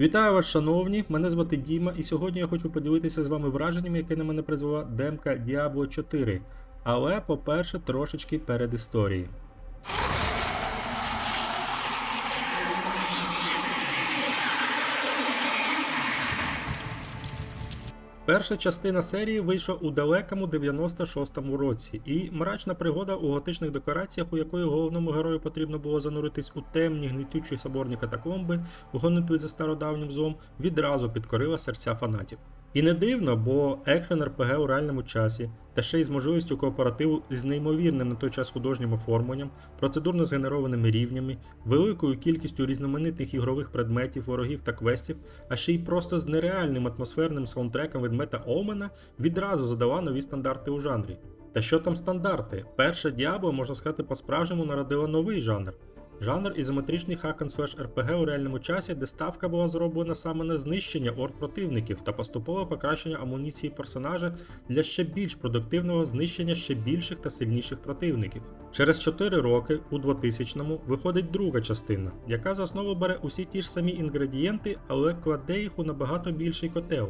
Вітаю вас, шановні! Мене звати Діма, і сьогодні я хочу поділитися з вами враженням, яке на мене призвела демка Diablo 4. Але, по-перше, трошечки перед історії. Перша частина серії вийшла у далекому 96-му році, і мрачна пригода у готичних декораціях, у якої головному герою потрібно було зануритись у темні гнітючі соборні катакомби, у гонитві за стародавнім злом, відразу підкорила серця фанатів. І не дивно, бо екшен РПГ у реальному часі, та ще й з можливістю кооперативу з неймовірним на той час художнім оформленням, процедурно згенерованими рівнями, великою кількістю різноманітних ігрових предметів, ворогів та квестів, а ще й просто з нереальним атмосферним саундтреком від Мета Омена відразу задала нові стандарти у жанрі. Та що там стандарти? Перша Diablo, можна сказати, по-справжньому народила новий жанр. Жанр ізометричний and slash у реальному часі, де ставка була зроблена саме на знищення орд противників та поступове покращення амуніції персонажа для ще більш продуктивного знищення ще більших та сильніших противників. Через 4 роки, у 2000-му, виходить друга частина, яка за основу бере усі ті ж самі інгредієнти, але кладе їх у набагато більший котел.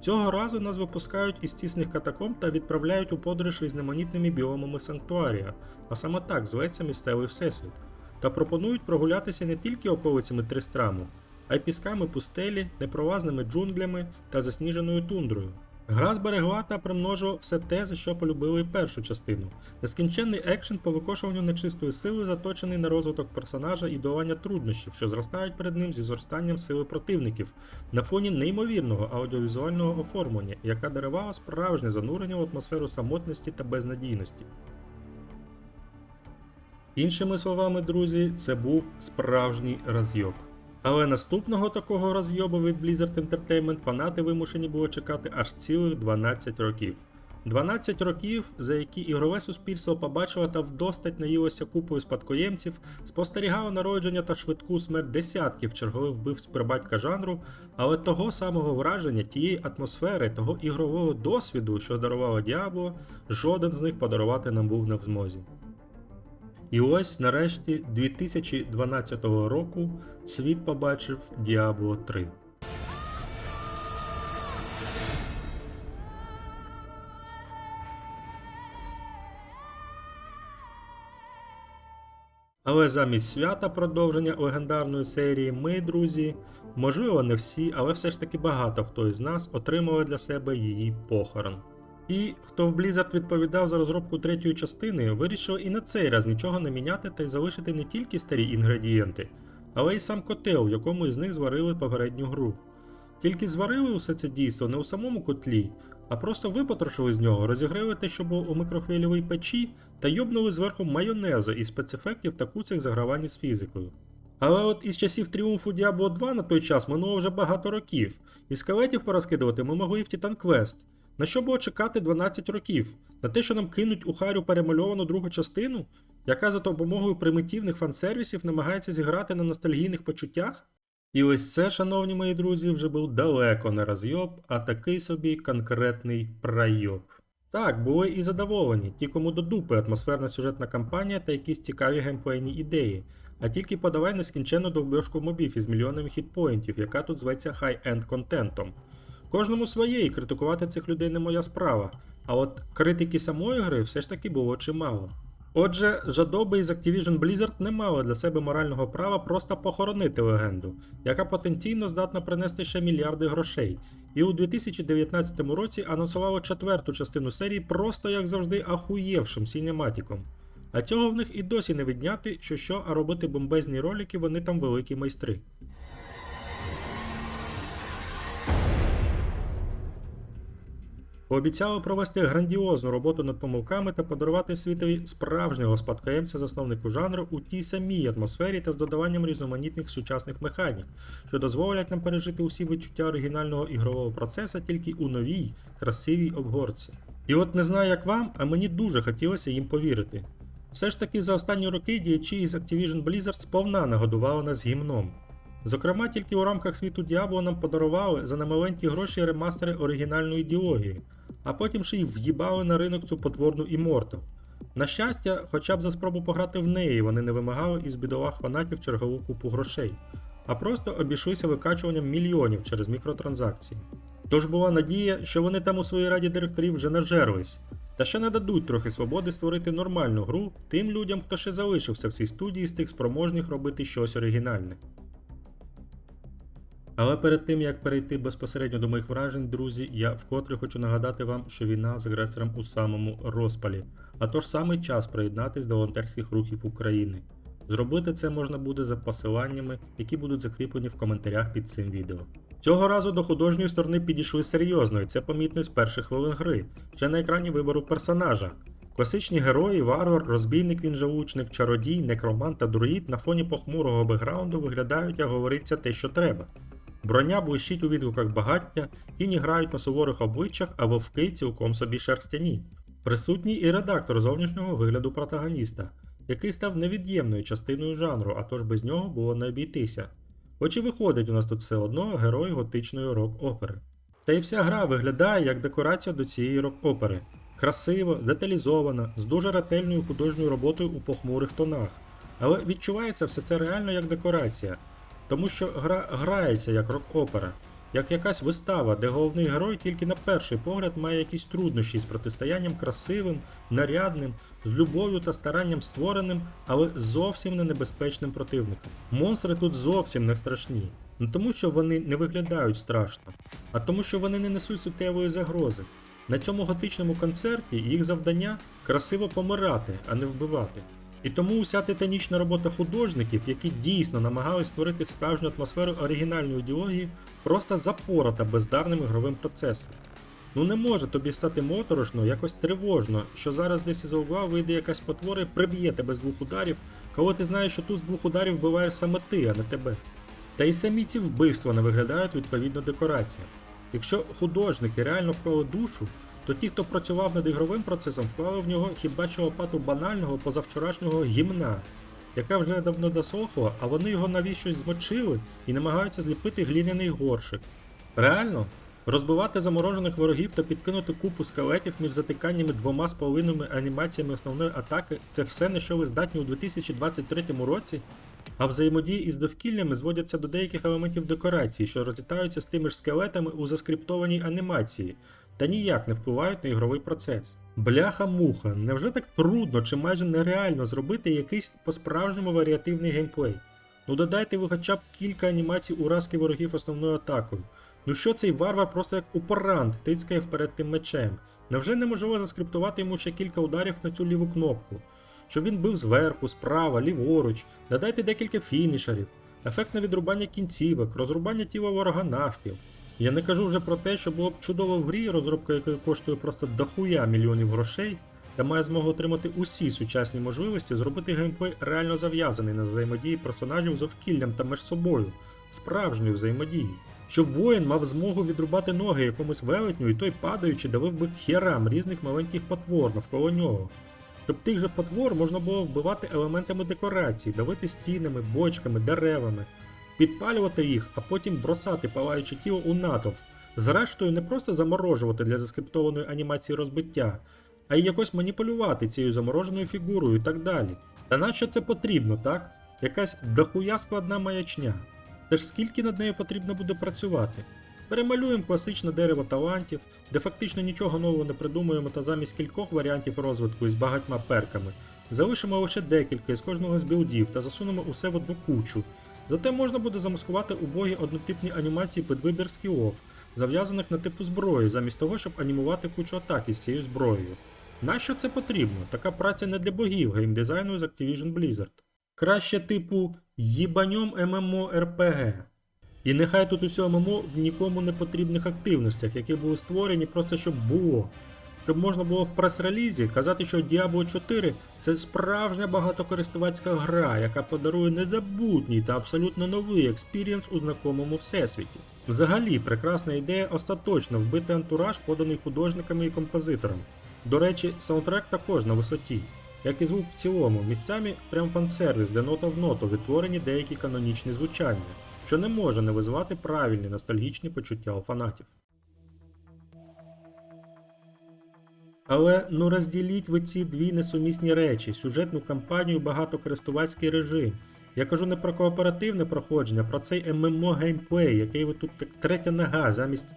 Цього разу нас випускають із тісних катакомб та відправляють у подорож різноманітними біомами санктуарія, а саме так зветься місцевий всесвіт та пропонують прогулятися не тільки околицями Тристраму, а й пісками пустелі, непровазними джунглями та засніженою тундрою. Гра зберегла та примножила все те, за що полюбили першу частину. Нескінченний екшен по викошуванню нечистої сили заточений на розвиток персонажа і долання труднощів, що зростають перед ним зі зростанням сили противників, на фоні неймовірного аудіовізуального оформлення, яка дарувала справжнє занурення в атмосферу самотності та безнадійності. Іншими словами, друзі, це був справжній розйоб. Але наступного такого розйобу від Blizzard Entertainment фанати вимушені було чекати аж цілих 12 років. 12 років, за які ігрове суспільство побачило та вдостать наїлося купою спадкоємців, спостерігало народження та швидку смерть десятків чергових вбивць прибатька жанру, але того самого враження, тієї атмосфери, того ігрового досвіду, що дарувало Діабло, жоден з них подарувати нам був не в змозі. І ось нарешті 2012 року світ побачив Diablo 3. Але замість свята продовження легендарної серії ми, друзі, можливо не всі, але все ж таки багато хто із нас отримали для себе її похорон. І хто в Blizzard відповідав за розробку третьої частини, вирішив і на цей раз нічого не міняти та й залишити не тільки старі інгредієнти, але й сам котел, в якому із них зварили попередню гру. Тільки зварили усе це дійство не у самому котлі, а просто випотрошили з нього, розігрели те, що було у микрохвильовій печі, та йобнули зверху майонези і спецефектів та куцих загравань з фізикою. Але от із часів тріумфу Diablo 2 на той час минуло вже багато років, і скелетів порозкидувати ми могли в Titan Quest. На що було чекати 12 років? На те, що нам кинуть у харю перемальовану другу частину, яка за допомогою примітивних фансервісів намагається зіграти на ностальгійних почуттях? І ось це, шановні мої друзі, вже був далеко не розйоб, а такий собі конкретний пройоб. Так, були і задоволені, ті, кому до дупи атмосферна сюжетна кампанія та якісь цікаві геймплейні ідеї, а тільки подавай нескінченну довбьошку мобів із мільйонами хітпоінтів, яка тут зветься хай-енд контентом. Кожному своє, і критикувати цих людей не моя справа. А от критики самої гри все ж таки було чимало. Отже, жадоби із Activision Blizzard не мали для себе морального права просто похоронити легенду, яка потенційно здатна принести ще мільярди грошей, і у 2019 році анонсувало четверту частину серії просто як завжди ахуєвшим сінематіком. А цього в них і досі не відняти, що що, а робити бомбезні ролики вони там великі майстри. Пообіцяли провести грандіозну роботу над помилками та подарувати світові справжнього спадкоємця засновнику жанру у тій самій атмосфері та з додаванням різноманітних сучасних механік, що дозволять нам пережити усі відчуття оригінального ігрового процесу тільки у новій, красивій обгорці. І от не знаю як вам, а мені дуже хотілося їм повірити. Все ж таки за останні роки діячі із Activision Blizzard сповна нагодували нас гімном. Зокрема, тільки у рамках світу Діабло нам подарували за немаленькі гроші ремастери оригінальної ідеології, а потім ще й в'їбали на ринок цю потворну Immortal. На щастя, хоча б за спробу пограти в неї вони не вимагали із бідолах фанатів чергову купу грошей. а просто обійшлися викачуванням мільйонів через мікротранзакції. Тож була надія, що вони там у своїй раді директорів вже нажерлись, та ще не дадуть трохи свободи створити нормальну гру тим людям, хто ще залишився в цій студії з тих спроможних робити щось оригінальне. Але перед тим як перейти безпосередньо до моїх вражень, друзі, я вкотре хочу нагадати вам, що війна з агресором у самому розпалі, а тож саме час приєднатись до волонтерських рухів України. Зробити це можна буде за посиланнями, які будуть закріплені в коментарях під цим відео. Цього разу до художньої сторони підійшли серйозно, і це помітно з перших хвилин гри, ще на екрані вибору персонажа. Класичні герої, варвар, розбійник він жалучник, чародій, некромант та друїд на фоні похмурого бекграунду виглядають, як говориться, те, що треба. Броня блищить у відгуках багаття, тіні грають на суворих обличчях, а вовки цілком собі шерстяні. Присутній і редактор зовнішнього вигляду протагоніста, який став невід'ємною частиною жанру, а тож без нього було не обійтися. Хоч і виходить у нас тут все одно герой готичної рок-опери. Та й вся гра виглядає як декорація до цієї рок-опери. Красиво, деталізована, з дуже ретельною художньою роботою у похмурих тонах. Але відчувається все це реально як декорація, тому що гра грається як рок-опера, як якась вистава, де головний герой тільки на перший погляд має якісь труднощі з протистоянням красивим, нарядним, з любов'ю та старанням створеним, але зовсім не небезпечним противником. Монстри тут зовсім не страшні. Не тому, що вони не виглядають страшно, а тому, що вони не несуть суттєвої загрози. На цьому готичному концерті їх завдання красиво помирати, а не вбивати. І тому уся титанічна робота художників, які дійсно намагались створити справжню атмосферу оригінальної ідеології, просто запорота бездарним ігровим процесом. Ну не може тобі стати моторошно, якось тривожно, що зараз десь із угла вийде якась потвора і приб'є тебе з двох ударів, коли ти знаєш, що тут з двох ударів вбиваєш саме ти, а не тебе. Та й самі ці вбивства не виглядають відповідно декораціям. Якщо художники реально вклали душу, то ті, хто працював над ігровим процесом, вклали в нього хіба що лопату банального позавчорашнього гімна, яка вже давно досохла, а вони його навіщось змочили і намагаються зліпити гліняний горшик. Реально, розбивати заморожених ворогів та підкинути купу скелетів між затиканнями двома з половинними анімаціями основної атаки це все, на що ви здатні у 2023 році. А взаємодії із довкіллями зводяться до деяких елементів декорації, що розлітаються з тими ж скелетами у заскриптованій анімації, та ніяк не впливають на ігровий процес. Бляха-муха, невже так трудно чи майже нереально зробити якийсь по-справжньому варіативний геймплей? Ну додайте ви хоча б кілька анімацій уразки ворогів основною атакою. Ну що цей варвар просто як упорант тицькає вперед тим мечем? Невже неможливо заскриптувати йому ще кілька ударів на цю ліву кнопку? Щоб він бив зверху, справа, ліворуч, додайте декілька фінішерів, ефектне відрубання кінцівок, розрубання тіла ворога навпіл. Я не кажу вже про те, що було б чудово в грі, розробка якої коштує просто дохуя мільйонів грошей, та має змогу отримати усі сучасні можливості зробити геймплей реально зав'язаний на взаємодії персонажів з овкіллям та між собою, справжньої взаємодії. Щоб воїн мав змогу відрубати ноги якомусь велетню, і той падаючи давив би херам різних маленьких потвор навколо нього. Щоб тих же потвор можна було вбивати елементами декорації, давити стінами, бочками, деревами, підпалювати їх, а потім бросати палаюче тіло у натовп. Зрештою, не просто заморожувати для заскриптованої анімації розбиття, а й якось маніпулювати цією замороженою фігурою і так далі. Та нащо це потрібно, так? Якась дохуя складна маячня. Це ж скільки над нею потрібно буде працювати? Перемалюємо класичне дерево талантів, де фактично нічого нового не придумуємо та замість кількох варіантів розвитку із багатьма перками. Залишимо лише декілька із кожного з білдів та засунемо усе в одну кучу. Зате можна буде замаскувати убогі однотипні анімації під вибір скілов, зав'язаних на типу зброї, замість того, щоб анімувати кучу атак із цією зброєю. Нащо це потрібно? Така праця не для богів геймдизайну з Activision Blizzard. Краще типу їбаньом MMORPG. І нехай тут усе ММО в нікому не потрібних активностях, які були створені просто щоб було. Щоб можна було в прес-релізі казати, що Diablo 4 це справжня багатокористувацька гра, яка подарує незабутній та абсолютно новий експірієнс у знакомому всесвіті. Взагалі, прекрасна ідея остаточно вбити антураж, поданий художниками і композиторами. До речі, саундтрек також на висоті, як і звук в цілому, місцями прям фан-сервіс, де нота в ноту відтворені деякі канонічні звучання, що не може не визивати правильні ностальгічні почуття у фанатів. Але ну розділіть ви ці дві несумісні речі: сюжетну кампанію, багатокористувацький режим. Я кажу не про кооперативне проходження, а про цей ММО геймплей, який ви тут як третя нога замість.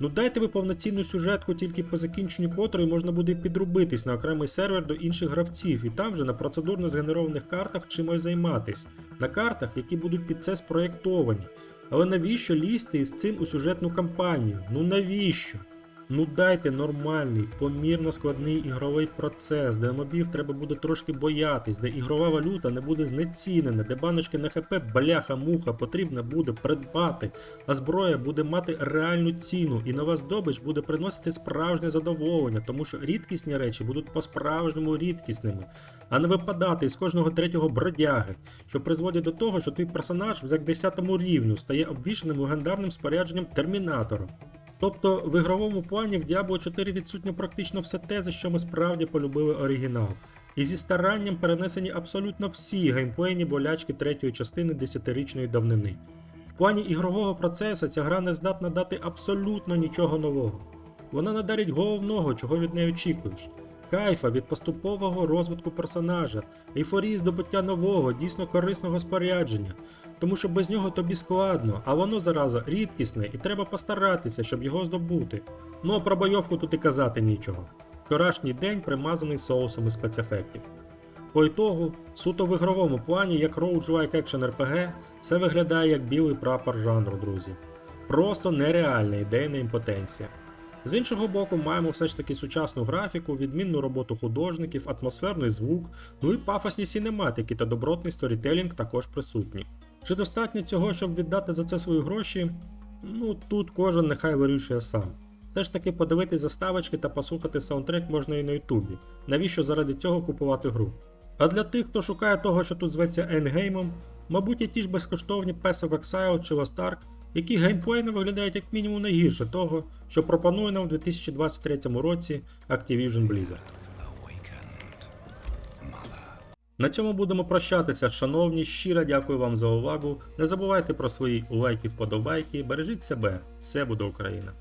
Ну дайте ви повноцінну сюжетку, тільки по закінченню котрої можна буде підрубитись на окремий сервер до інших гравців, і там вже на процедурно згенерованих картах чимось займатись. На картах, які будуть під це спроєктовані. Але навіщо лізти із цим у сюжетну кампанію? Ну навіщо? Ну дайте нормальний, помірно складний ігровий процес, де мобів треба буде трошки боятись, де ігрова валюта не буде знецінена, де баночки на хп бляха-муха потрібно буде придбати, а зброя буде мати реальну ціну, і нова здобич буде приносити справжнє задоволення, тому що рідкісні речі будуть по-справжньому рідкісними, а не випадати з кожного третього бродяги, що призводить до того, що твій персонаж в 10 рівню стає обвішаним легендарним спорядженням термінатором. Тобто в ігровому плані в Diablo 4 відсутньо практично все те, за що ми справді полюбили оригінал. І зі старанням перенесені абсолютно всі геймплейні болячки третьої частини 10-річної давнини. В плані ігрового процесу ця гра не здатна дати абсолютно нічого нового. Вона не дарить головного, чого від неї очікуєш. Кайфа від поступового розвитку персонажа, ейфорії здобуття нового, дійсно корисного спорядження, тому що без нього тобі складно, а воно зараза рідкісне і треба постаратися, щоб його здобути. Ну а про бойовку тут і казати нічого. Вчорашній день примазаний соусом із спецефектів. По ітогу, суто в ігровому плані, як roguelike Action RPG, це виглядає як білий прапор жанру, друзі. Просто нереальна ідейна імпотенція. З іншого боку, маємо все ж таки сучасну графіку, відмінну роботу художників, атмосферний звук, ну і пафосні сінематики та добротний сторітелінг також присутні. Чи достатньо цього, щоб віддати за це свої гроші? Ну тут кожен нехай вирішує сам. Все ж таки подивитись заставочки та послухати саундтрек можна і на Ютубі. Навіщо заради цього купувати гру? А для тих, хто шукає того, що тут зветься ендгеймом, мабуть, є ті ж безкоштовні Pass of Exile чи Lost Ark, які геймплейно виглядають як мінімум не гірше того, що пропонує нам у 2023 році Activision Blizzard. На цьому будемо прощатися, шановні. Щиро дякую вам за увагу. Не забувайте про свої лайки, вподобайки. Бережіть себе, все буде Україна!